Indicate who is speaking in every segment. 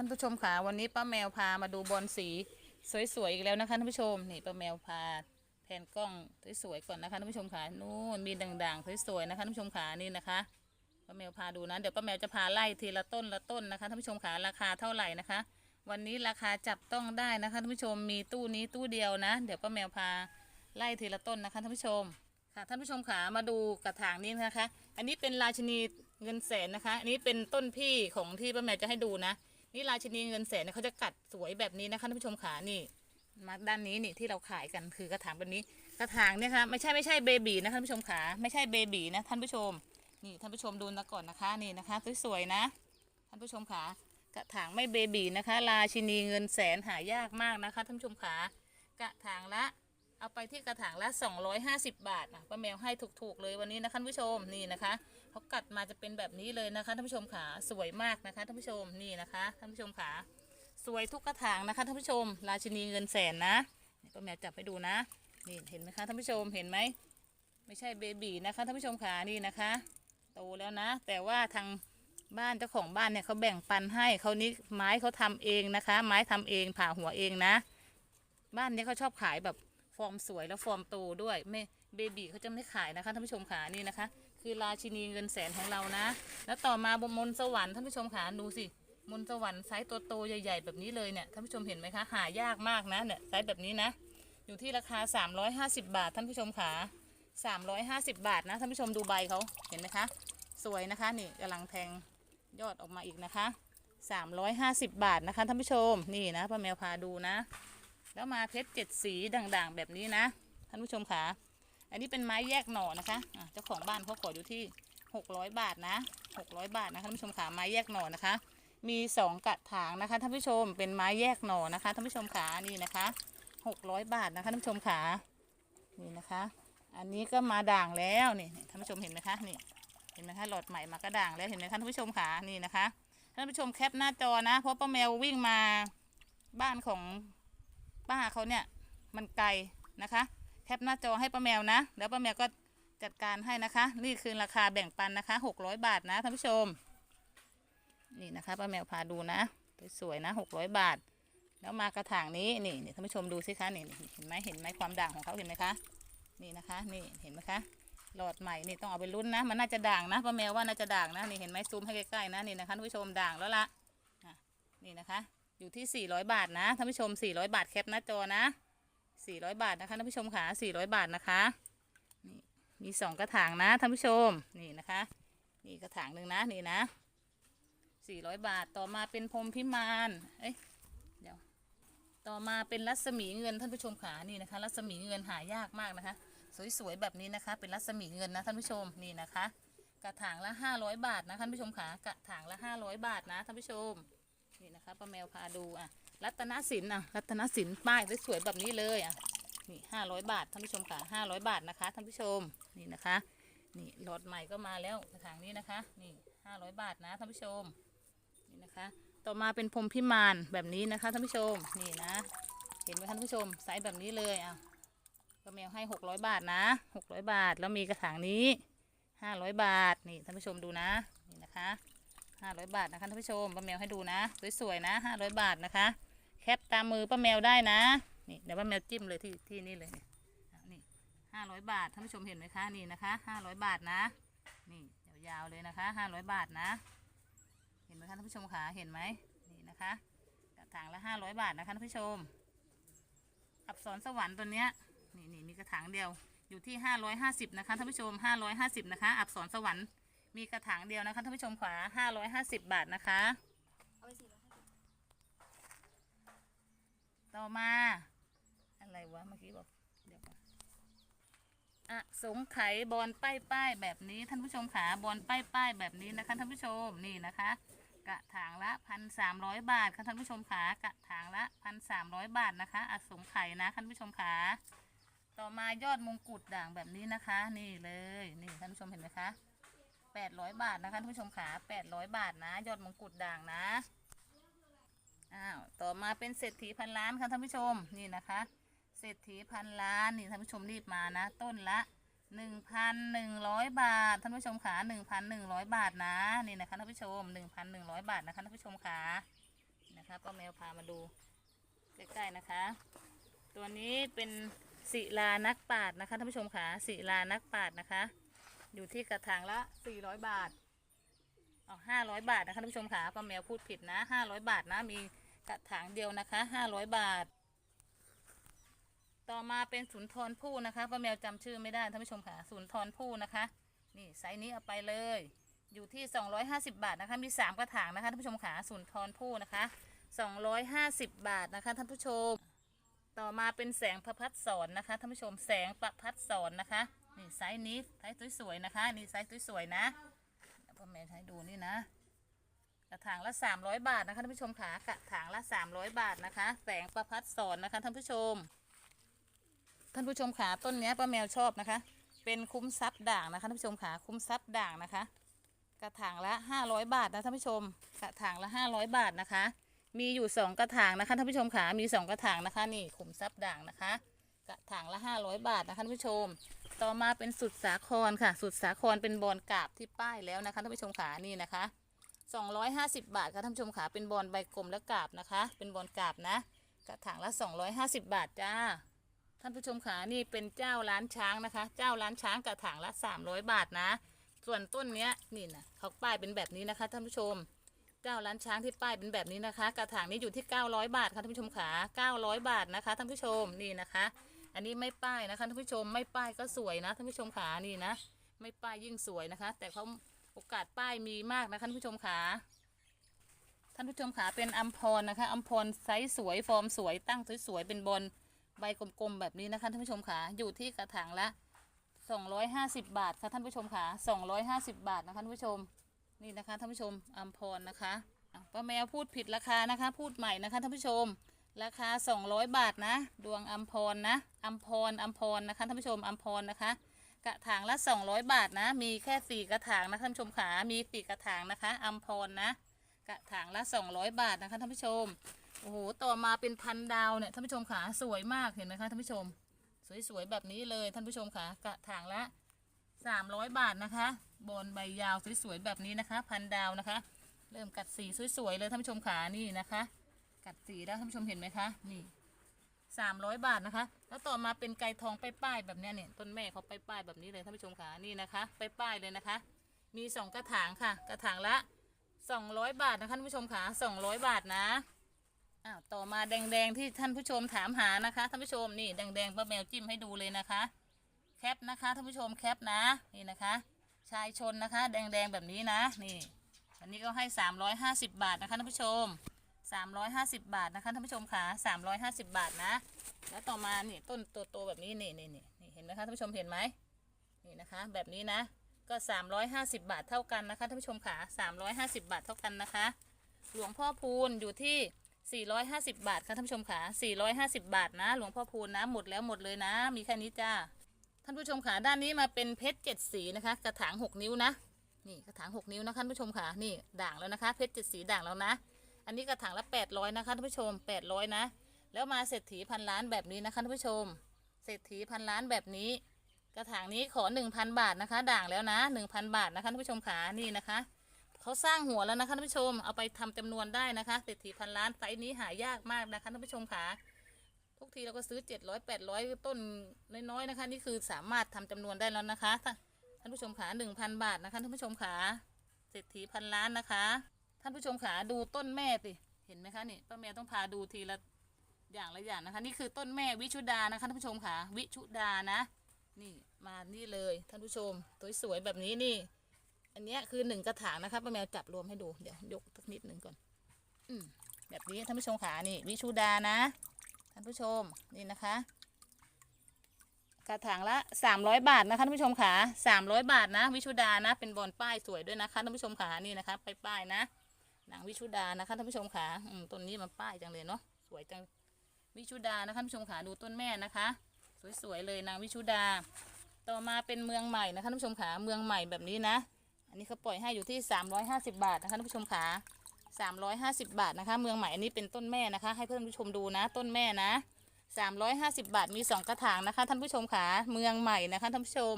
Speaker 1: ท่านผู้ชมค่ะวันนี้ป้าแมวพามาดูบอลสีสวยๆอีกแล้วนะคะท่านผู้ชมนี่ป้าแมวพาแผ่นกล้องสวยๆก่อนนะคะท่านผู้ชมค่ะนู่นมีด่างๆสวยๆนะคะท่านผู้ชมค่ะนี่นะคะป้าแมวพาดูนะเดี๋ยวป้าแมวจะพาไล่ทีละต้นละต้นนะคะท่านผู้ชมค่ะราคาเท่าไหร่นะคะ วันนี้ราคาจับต้องได้นะคะท่านผู้ชมมีตู้นี้ตู้เดียวนะ เดี๋ยวป้าแมวพาไล่ทีละต้นนะคะท่านผู้ชมค่ะท่านผู้ชมขามาดูกระถางนี้นะคะ อันนี้เป็นราชินีเงินแสนนะคะ อันนี้เป็นต้นพี่ของที่ป้าแมวจะให้ดูนะ นี่ราชินีเงินแสนเนี่ยเขาจะกัดสวยแบบนี้นะคะท่านผู้ชมขานี่มาด้านนี้นี่ที่เราขายกันคือกระถางแบบนี้ กระถางเนี่ยค่ะไม่ใช่ไม่ใช่เบบีนะคะท่านผู้ชมขาไม่ใช่เบบีนะท่านผู้ชม นี่ท่านผู้ชมดูนะก่อนนะคะนี่นะคะสวยๆนะ ท่านผู้ชมขากระถางไม่เบบีนะคะ ราชินีเงินแสนหายากมากนะคะท่านผู้ชมขากระถางละ เอาไปที่กระถางละ 250 บาทนะป้าแมวให้ถูกๆเลยวันนี้นะคะท่านผู้ชมนี่นะคะเขากัดมาจะเป็นแบบนี้เลยนะคะท่านผู้ชมขาสวยมากนะคะท่านผู้ชมนี่นะคะท่านผู้ชมขาสวยทุกกระถางนะคะท่านผู้ชม ราชินีเงินแสนนะป้าแมวจับให้ดูนะนี่เห็นไหมคะท่านผู้ชมเห็นไหมไม่ใช่เบบีนะคะท่านผู้ชมขานี่นะคะโตแล้วนะ แต่ว่าทางบ้านเจ้าของบ้านเนี่ยเขาแบ่งปันให้เขานี้ไม้เขาทำเองนะคะ ไม้ทำเองผ่าหัวเองนะ บ้านนี้เขาชอบขายแบบ ฟอร์มสวยแล้วฟอร์มโตด้วยไม่เบบีเขาจะไม่ขายนะคะท่านผู้ชมขานี่นะคะ คือราชินีเงินแสนของเรานะ แล้วต่อมาบนมนสวรรค์ท่านผู้ชมขาดูสิมนสวรรค์ไซส์ตัวโตใหญ่ ๆ แบบนี้เลยเนี่ยท่านผู้ชมเห็นไหมคะหายากมากนะเนี่ยไซส์แบบนี้นะ อยู่ที่ราคา 350 บาทท่านผู้ชมขา350 บาทนะท่านผู้ชมดูใบเขาเห็นไหมคะ สวยนะคะนี่กำลังแทงยอดออกมาอีกนะคะ 350 บาทนะคะท่านผู้ชมนี่นะป้าแมวพาดูนะ แล้วมาเพชรเจ็ดสีด่างๆ แบบนี้นะท่านผู้ชมค่ะ อันนี้เป็นไม้แยกหน่อนะคะะเจ้าของบ้านเขาขออยู่ที่600บาทนะ600บาทนะคะท่านผู้ชมค่ะไม้แยกหน่อนะคะ มี2กระถางนะคะท่านผู้ชมเป็นไม้แยกหน่อนะคะท่านผู้ชมค่ะนี่นะคะ600บาทนะคะท่านผู้ชมค่ะนี่นะคะ อันนี้ก็มาด่างแล้วนี่ท่านผู้ชมเห็นไหมคะนี่เห็นไหมคะหลอดใหม่มาก็ด่างแล้วเห็นไหมคะท่านผู้ชมค่ะนี่นะคะท่านผู้ชมแคปหน้าจอนะเพราะป้าแมววิ่งมาบ้านของ ป้าเขาเนี่ยมันไกลนะคะ แคปหน้าจอให้ป้าแมวนะ แล้วป้าแมวก็จัดการให้นะคะ นี่คือราคาแบ่งปันนะคะ 600 บาทนะท่านผู้ชม นี่นะคะป้าแมวพาดูนะสวยๆนะ 600 บาท แล้วมากระถางนี้นี่นี่ท่านผู้ชมดูสิคะนี่เห็นไหมเห็นไหมความด่างของเขาเห็นไหมคะ นี่นะคะ นี่เห็นไหมคะหลอดใหม่นี่ต้องเอาไปลุ้นนะ มันน่าจะด่างนะป้าแมวว่าน่าจะด่างนะนี่เห็นไหมซูมให้ใกล้ๆนะนี่นะคะท่านผู้ชมด่างแล้วละ่ะนี่นะคะ อยู่ที่ 400 บาทนะท่านผู้ชม 400 บาทแคปหน้าจอนะ 400 บาทนะคะท่านผู้ชมค่ะ400 บาทนะคะนี่มีสองกระถางนะท่านผู้ชมนี่นะคะนี่กระถางหนึ่งนะนี่นะ400 บาทต่อมาเป็นพรมพิมานเอ้ยเดี๋ยวต่อมาเป็นรัศมีเงินท่านผู้ชมขานี่นะคะ รัศมีเงินหายากมากนะคะ สวยๆแบบนี้นะคะ เป็นรัศมีเงินนะท่านผู้ชมนี่นะคะ กระถางละ 500 บาทนะท่านผู้ชมขากระถางละ 500 บาทนะท่านผู้ชม นี่นะคะป้าแมวพาดูอะรัตนสินอะรัตนสินป้ายสวยๆแบบนี้เลยอะนี่ห้าร้อยบาทท่านผู้ชมค่ะห้าร้อยบาทนะคะท่านผู้ชมนี่นะคะนี่หลอดใหม่ก็มาแล้วกระถางนี้นะคะนี่ห้าร้อยบาทนะท่านผู้ชมนี่นะคะ ต่อมาเป็นพรมพิมานแบบนี้นะคะท่านผู้ชมนี่นะ เห็นไหมท่านผู้ชมไซส์แบบนี้เลยอะป้าแมวให้หกร้อยบาทนะหกร้อยบาทแล้วมีกระถางนี้ห้าร้อยบาทนี่ท่านผู้ชมดูนะนี่นะคะ ห้าร้อยบาทนะคะท่านผู้ชมป้าแมวให้ดูนะสวยๆนะห้าร้อยบาทนะคะ แคปตามมือป้าแมวได้นะนี่เดี๋ยวป้าแมวจิ้มเลยที่ที่นี่เลยนี่ห้าร้อยบาทท่านผู้ชมเห็นไหมคะนี่นะคะห้าร้อยบาทนะนี่ยาวๆเลยนะคะห้าร้อยบาทนะ เห็นไหมคะท่านผู้ชมคะเห็นไหมนี่นะคะกระถางละห้าร้อยบาทนะคะท่านผู้ชม อับสรสวรรค์ตัวเนี้ยนี่นี่มีกระถางเดียวอยู่ที่ห้าร้อยห้าสิบนะคะท่านผู้ชมห้าร้อยห้าสิบนะคะ อับสรสวรรค์ มีกระถางเดียวนะคะท่านผู้ชมขวาห้าร้อยห้าสิบบาทนะคะ
Speaker 2: เอาไปสี่ร้อยห้าสิบ
Speaker 1: ต่อมา อะไรวะเมื่อกี้บอกเดี๋ยวก่อนอะสงไขยบอลป้ายป้ายแบบนี้ท่านผู้ชมขาบอลป้ายป้ายแบบนี้นะคะท่านผู้ชมนี่นะคะ กระถางละพันสามร้อยบาทค่ะท่านผู้ชมขากระถางละพันสามร้อยบาทนะคะอะสงไข่นะท่านผู้ชมขาต่อมายอดมงกุฎด่างแบบนี้นะคะ นี่เลยนี่ท่านผู้ชมเห็นไหมคะ แปดร้อยบาทนะคะท่านผู้ชมขาแปดร้อยบาทนะ ยอดมงกุฎด่างนะอ้าวต่อมาเป็นเศรษฐีพันล้านค่ะท่านผู้ชมนี่นะคะ เศรษฐีพันล้านนี่ท่านผู้ชมรีบมานะ ต้นละหนึ่งพันหนึ่งร้อยบาทท่านผู้ชมขาหนึ่งพันหนึ่งร้อยบาทนะนี่นะคะท่านผู้ชมหนึ่งพันหนึ่งร้อยบาทนะคะท่านผู้ชมขานะคะป้าแมวพามาดูใกล้ๆนะคะ ตัวนี้เป็นศิลานักปาดนะคะท่านผู้ชมค่ะศิลานักปาดนะคะ อยู่ที่กระถางละ 400 บาทเอา500 บาทนะคะท่านผู้ชมค่ะป้าแมวพูดผิดนะ 500 บาทนะมีกระถางเดียวนะคะ 500 บาท ต่อมาเป็นสุนทรภู่นะคะป้าแมวจำชื่อไม่ได้ท่านผู้ชมค่ะสุนทรภู่นะคะ นี่ไซส์นี้เอาไปเลย อยู่ที่ 250 บาทนะคะ มี 3 กระถางนะคะท่านผู้ชมขาสุนทรภู่นะคะ 250 บาทนะคะท่านผู้ชม ต่อมาเป็นแสงประพัดสอนนะคะท่านผู้ชมแสงประพัดสอนนะคะ นี่ไซส์นี้ไซส์สวยๆนะคะ นี่ไซส์สวยๆนะพ่อแม่ให้ดูนี่นะ กระถางละ 300 บาทนะคะท่านผู้ชมขากระถางละ 300 บาทนะคะ แสงประพัดสอนนะคะท่านผู้ชม ท่านผู้ชมขาต้นนี้ป้าแมวชอบนะคะ เป็นคุ้มทรัพย์ด่างนะคะท่านผู้ชมขาคุ้มทรัพย์ด่างนะคะ กระถางละ 500 บาทนะท่านผู้ชม กระถางละ 500 บาทนะคะ มีอยู่ 2 กระถางนะคะท่านผู้ชมขามี 2 กระถางนะคะ นี่ขุมทรัพย์ด่างนะคะ กระถางละ 500 บาทนะคะท่านผู้ชม ต่อมาเป็นสุดสาครค่ะ สุดสาครเป็นบอลกราบที่ป้ายแล้วนะคะท่านผู้ชมขานี่นะคะ250 บาทค่ะท่านผู้ชมขาเป็นบอลใบกลมและกราบนะคะ เป็นบอลกราบนะ กระถางละ 250 บาทจ้าท่านผู้ชมขานี่เป็นเจ้าร้านช้างนะคะ เจ้าร้านช้างกระถางละ 300 บาทนะ ส่วนต้นเนี้ยนี่นะเขาป้ายเป็นแบบนี้นะคะท่านผู้ชม เจ้าร้านช้างที่ป้ายเป็นแบบนี้นะคะ กระถางนี้อยู่ที่ 900 บาทค่ะท่านผู้ชมขา900 บาทนะคะท่านผู้ชมนี่นะคะ อันนี้ไม่ป้ายนะคะท่านผู้ชมไม่ป้ายก็สวยนะท่านผู้ชมขานี่นะ ไม่ป้ายยิ่งสวยนะคะ แต่เขาโอกาสป้ายมีมากนะคะท่านผู้ชมขาท่านผู้ชมขาเป็นอัมพรนะคะอัมพรไซส์สวยฟอร์มสวยตั้งสวยๆเป็นบอลใบกลมๆแบบนี้นะคะท่านผู้ชมค่ะอยู่ที่กระถางละ 250 บาทค่ะท่านผู้ชมค่ะ250 บาทนะคะท่านผู้ชมนี่นะคะท่านผู้ชมอัมพรนะคะอะป้าแมวพูดผิดราคานะคะ พูดใหม่นะคะท่านผู้ชม ราคา 200 บาทนะ ดวงอัมพรนะอัมพรอัมพรนะคะท่านผู้ชมอัมพรนะคะ กระถางละ 200 บาทนะ มีแค่สี่กระถางนะท่านผู้ชมขามีสี่กระถางนะคะอัมพรนะ กระถางละ 200 บาทนะคะท่านผู้ชมโอ้โหต่อมาเป็นพันดาวเนี่ยท่านผู้ชมขาสวยมากเห็นไหมคะท่านผู้ชม สวยๆแบบนี้เลยท่านผู้ชมค่ะกระถางละ300 บาทนะคะบนใบยาวสวยๆแบบนี้นะคะ พันดาวนะคะ เริ่มกัดสีสวยๆเลยท่านผู้ชมขานี่นะคะ กัดสีแล้วท่านผู้ชมเห็นไหมคะ นี่300บาทนะคะ แล้วต่อมาเป็นไก่ทองป้ายๆแบบนี้เนี่ยต้นแม่เขาป้ายๆแบบนี้เลยท่านผู้ชมขานี่นะคะป้ายๆเลยนะคะ มีสองกระถางค่ะ กระถางละ200บาทนะคะท่านผู้ชมขา200บาทนะอ้าวต่อมาแดงๆที่ท่านผู้ชมถามหานะคะท่านผู้ชมนี่แดงๆป้าแมวจิ้มให้ดูเลยนะคะ แคปนะคะท่านผู้ชมแคปนะนี่นะคะ ชายชนนะคะ แดงๆแบบนี้นะนี่อันนี้ก็ให้ 350 บาทนะคะท่านผู้ชม 350 บาทนะคะท่านผู้ชมค่ะ350 บาทนะ แล้วต่อมานี่ต้นโตๆแบบนี้นี่นี่นี่นี่เห็นไหมคะท่านผู้ชมเห็นไหมนี่นะคะ แบบนี้นะก็ 350 บาทเท่ากันนะคะท่านผู้ชมค่ะ350 บาทเท่ากันนะคะ หลวงพ่อพูนอยู่ที่ 450 บาทค่ะท่านผู้ชมค่ะ450 บาทนะ หลวงพ่อพูนนะหมดแล้วหมดเลยนะ มีแค่นี้จ้าท่านผู้ชมค่ะด้านนี้มาเป็นเพชรเจ็ดสีนะคะ กระถาง 6 นิ้วนะนี่กระถาง 6 นิ้วนะคะท่านผู้ชมค่ะนี่ด่างแล้วนะคะ เพชรเจ็ดสีด่างแล้วนะ อันนี้กระถางละ800นะคะท่านผู้ชม800นะ แล้วมาเศรษฐีพันล้านแบบนี้นะคะท่านผู้ชม เศรษฐีพันล้านแบบนี้ กระถางนี้ขอ1,000บาทนะคะ ด่างแล้วนะ1,000บาทนะคะท่านผู้ชมค่ะนี่นะคะเขาสร้างหัวแล้วนะคะท่านผู้ชมเอาไปทำจำนวนได้นะคะเศรษฐีพันล้านไซส์นี้หายากมากนะคะท่านผู้ชมค่ะทุกทีเราก็ซื้อ700 800ต้นน้อยๆนะคะ นี่คือสามารถทำจำนวนได้แล้วนะคะท่านท่านผู้ชมขา1,000บาทนะคะท่านผู้ชมขาเศรษฐีพันล้านนะคะ ท่านผู้ชมขาดูต้นแม่สิเห็นไหมคะนี่ป้าแม่ต้องพาดูทีละอย่างละอย่างนะคะ นี่คือต้นแม่วิชุดานะคะท่านผู้ชมขาวิชุดานะ นี่มานี่เลยท่านผู้ชมสวยๆแบบนี้นี่ อันนี้คือหนึ่งกระถางนะคะป้าแมวจับรวมให้ดูเดี๋ยวยกสักนิดหนึ่งก่อน อืมแบบนี้ท่านผู้ชมขานี่วิชุดานะ ท่านผู้ชมนี่นะคะกระถางละ 300 บาทนะคะท่านผู้ชมขา300 บาทนะ วิชุดานะ เป็นบอลป้ายสวยด้วยนะคะท่านผู้ชมขานี่นะคะไปป้ายนะ นังวิชุดานะคะท่านผู้ชมขาต้นนี้มันป้ายจังเลยเนาะสวยจังวิชุดานะคะท่านผู้ชมขาดูต้นแม่นะคะ สวยๆเลยนางวิชุดา ต่อมาเป็นเมืองใหม่นะคะท่านผู้ชมขาเมืองใหม่แบบนี้นะ อันนี้เขาปล่อยให้อยู่ที่ 350 บาทนะคะท่านผู้ชมขา350 บาทนะคะ เมืองใหม่อันนี้เป็นต้นแม่นะคะ ให้เพื่อนผู้ชมดูนะ ต้นแม่นะ 350 บาทมี 2 กระถางนะคะท่านผู้ชมขาเมืองใหม่นะคะท่านผู้ชม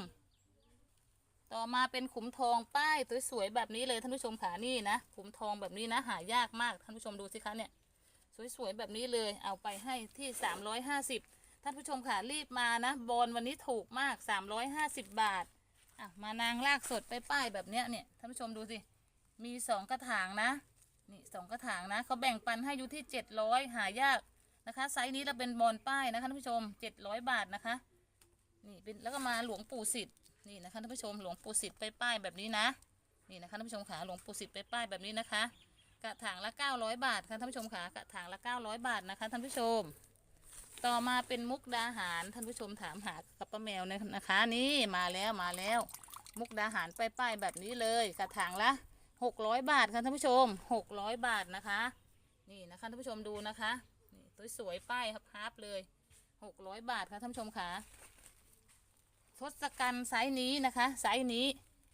Speaker 1: ต่อมาเป็นขุมทองป้ายสวยๆแบบนี้เลยท่านผู้ชมขานี่นะขุมทองแบบนี้นะหายากมากท่านผู้ชมดูสิคะเนี่ยสวยๆแบบนี้เลยเอาไปให้ที่ 350 ท่านผู้ชมค่ะรีบมานะบอลวันนี้ถูกมาก 350 บาทอะมานางลากสดไปป้ายแบบเนี้ยเนี่ยท่านผู้ชมดูสิมีสองกระถางนะนี่สองกระถางนะเขาแบ่งปันให้อยู่ที่ 700 หายากนะคะไซส์นี้เราเป็นบอลป้ายนะคะท่านผู้ชม 700 บาทนะคะนี่เป็นแล้วก็มาหลวงปู่สิทธิ์ นี่นะคะท่านผู้ชมหลวงปู่สิทธิ์ไปป้ายแบบนี้นะ นี่นะคะท่านผู้ชมขาหลวงปู่สิทธิ์ไปป้ายแบบนี้นะคะ กระถางละ900 บาทค่ะท่านผู้ชมขากระถางละ900 บาทนะคะท่านผู้ชม ต่อมาเป็นมุกดาหารท่านผู้ชมถามหากับป้าแมวนะคะ นี่มาแล้วมาแล้ว มุกดาหารไปป้ายแบบนี้เลย กระถางละ600 บาทค่ะท่านผู้ชม 600 บาทนะคะ นี่นะคะท่านผู้ชมดูนะคะนี่สวยๆป้ายฮับๆเลย 600 บาทค่ะท่านผู้ชมค่ะ ทศกัณฐ์ไซส์นี้นะคะไซส์นี้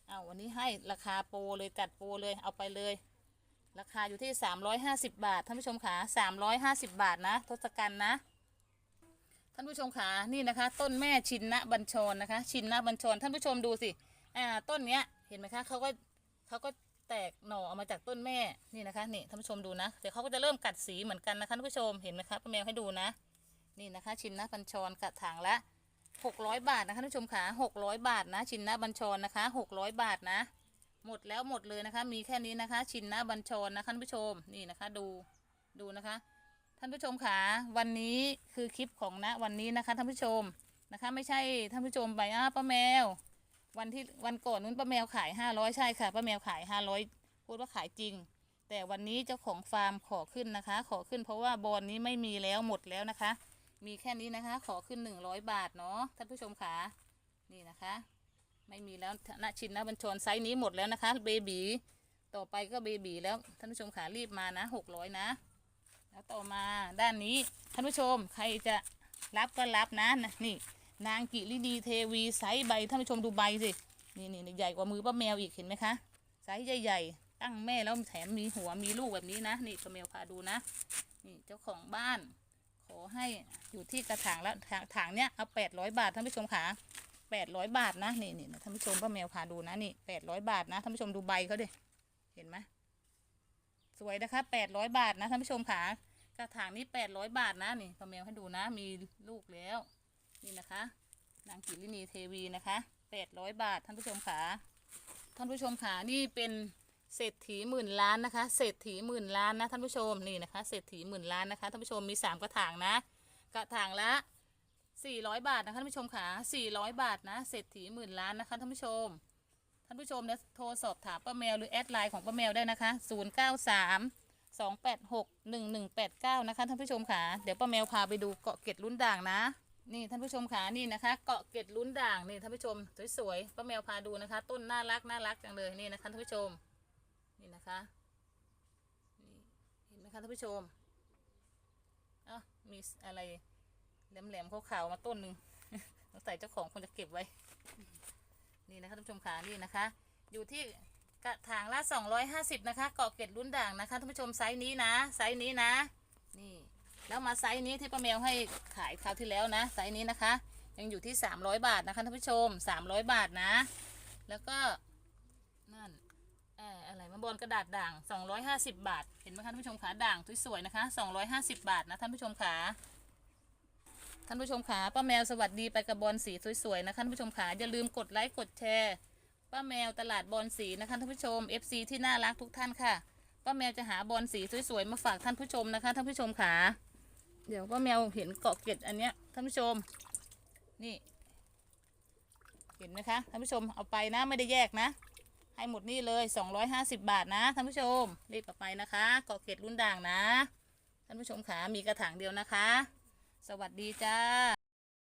Speaker 1: เอาวันนี้ให้ราคาโปรเลยจัดโปรเลยเอาไปเลย ราคาอยู่ที่ 350 บาทท่านผู้ชมขา350 บาทนะทศกัณฐ์นะท่านผู้ชมขานี่นะคะ ต้นแม่ชินนะบัญชรนะคะ ชินนะบัญชรท่านผู้ชมดูสิอ่าต้นเนี้ยเห็นไหมคะเขาก็เขาก็แตกหน่อออกมาจากต้นแม่นี่นะคะนี่ท่านผู้ชมดูนะเดี๋ยวเขาก็จะเริ่มกัดสีเหมือนกันนะคะท่านผู้ชมเห็นไหมคะป้าแมวให้ดูนะ นี่นะคะ ชินนะบัญชรกระถางละ 600 บาทนะคะท่านผู้ชมขา600 บาทนะ ชินนะบัญชรนะคะ 600 บาทนะ หมดแล้วหมดเลยนะคะ มีแค่นี้นะคะ ชินนะบัญชรนะคะท่านผู้ชมนี่นะคะดูดูนะคะ ท่านผู้ชมขาวันนี้คือคลิปของนะวันนี้นะคะท่านผู้ชมนะคะ ไม่ใช่ท่านผู้ชมไปอ้าป้าแมว วันที่วันก่อนนู้นป้าแมวขาย 500 ใช่ค่ะป้าแมวขาย 500 พูดว่าขายจริง แต่วันนี้เจ้าของฟาร์มขอขึ้นนะคะ ขอขึ้นเพราะว่าบอลนี้ไม่มีแล้วหมดแล้วนะคะ มีแค่นี้นะคะ ขอขึ้น 100 บาทเนาะท่านผู้ชมขานี่นะคะ ไม่มีแล้วณชินนะบัญชรไซส์นี้หมดแล้วนะคะเบบีต่อไปก็เบบีแล้วท่านผู้ชมขารีบมานะ 600 นะ แล้วต่อมาด้านนี้ท่านผู้ชมใครจะรับก็รับนะนะนี่นางกิริดีเทวีไซส์ใบท่านผู้ชมดูใบสินี่นี่ใหญ่กว่ามือป้าแมวอีกเห็นไหมคะไซส์ใหญ่ๆตั้งแม่แล้วแถมมีหัวมีลูกแบบนี้นะ นี่ป้าแมวพาดูนะ นี่เจ้าของบ้าน ขอให้อยู่ที่กระถางละถางถางเนี้ยเอาแปดร้อยบาทท่านผู้ชมขาแปดร้อยบาทนะนี่นี่ท่านผู้ชมป้าแมวพาดูนะนี่แปดร้อยบาทนะท่านผู้ชมดูใบเขาดิเห็นไหมสวยนะคะแปดร้อยบาทนะท่านผู้ชมขากระถางนี้แปดร้อยบาทนะนี่ป้าแมวให้ดูนะ มีลูกแล้ว นี่นะคะ นางกิรินีเทวีนะคะแปดร้อยบาทท่านผู้ชมขาท่านผู้ชมขานี่เป็น เศรษฐีหมื่นล้านนะคะ เศรษฐีหมื่นล้านนะท่านผู้ชมนี่นะคะ เศรษฐีหมื่นล้านนะคะท่านผู้ชมมีสามกระถางนะ กระถางละสี่ร้อยบาทนะคะท่านผู้ชมขาสี่ร้อยบาทนะเศรษฐีหมื่นล้านนะคะท่านผู้ชมท่านผู้ชมเนี่ยโทรสอบถามป้าแมวหรือแอดไลน์ของป้าแมวได้นะคะศูนย์เก้าสามสองแปดหกหนึ่งหนึ่งแปดเก้านะคะท่านผู้ชมขาเดี๋ยวป้าแมวพาไปดูเกาะเกร็ดลุ้นด่างนะ นี่ท่านผู้ชมขานี่นะคะ เกาะเกร็ดลุ้นด่างนี่ท่านผู้ชมสวยๆป้าแมวพาดูนะคะ ต้นน่ารักน่ารักจังเลยนี่นะคะท่านผู้ชม นี่นะคะนี่เห็นไหมคะท่านผู้ชมอ้ามีอะไรแหลมๆขาวๆมาต้นหนึ่งสงสัยเจ้าของคงจะเก็บไว้ นี่นะคะท่านผู้ชมขานี่นะคะ อยู่ที่กระถางละ250 นะคะเกาะเกร็ดลุ้นด่างนะคะท่านผู้ชมไซส์นี้นะ ไซส์นี้นะ นี่ แล้วมาไซส์นี้ที่ป้าแมวให้ขายคราวที่แล้วนะ ไซส์นี้นะคะ ยังอยู่ที่ 300 บาทนะคะท่านผู้ชม 300 บาทนะ แล้วก็ บอลกระดาษด่าง 250 บาท เห็นไหมคะท่านผู้ชมขาด่างสวยๆนะคะ 250 บาทนะท่านผู้ชมขาท่านผู้ชมขาป้าแมวสวัสดีไปกับบอลสีสวยๆนะคะท่านผู้ชมขาอย่าลืมกดไลค์กดแชร์ป้าแมวตลาดบอลสีนะคะท่านผู้ชม FC ที่น่ารักทุกท่านค่ะป้าแมวจะหาบอลสีสวยๆมาฝากท่านผู้ชมนะคะท่านผู้ชมขาเดี๋ยวป้าแมวเห็นเกาะเกร็ดอันเนี้ยท่านผู้ชม นี่ เห็นไหมคะท่านผู้ชมเอาไปนะไม่ได้แยกนะ ให้หมดนี่เลย 250 บาทนะท่านผู้ชมรีบเอาไปนะคะเกาะเกตรุ่นด่างนะ ท่านผู้ชมขามีกระถางเดียวนะคะ สวัสดีจ้า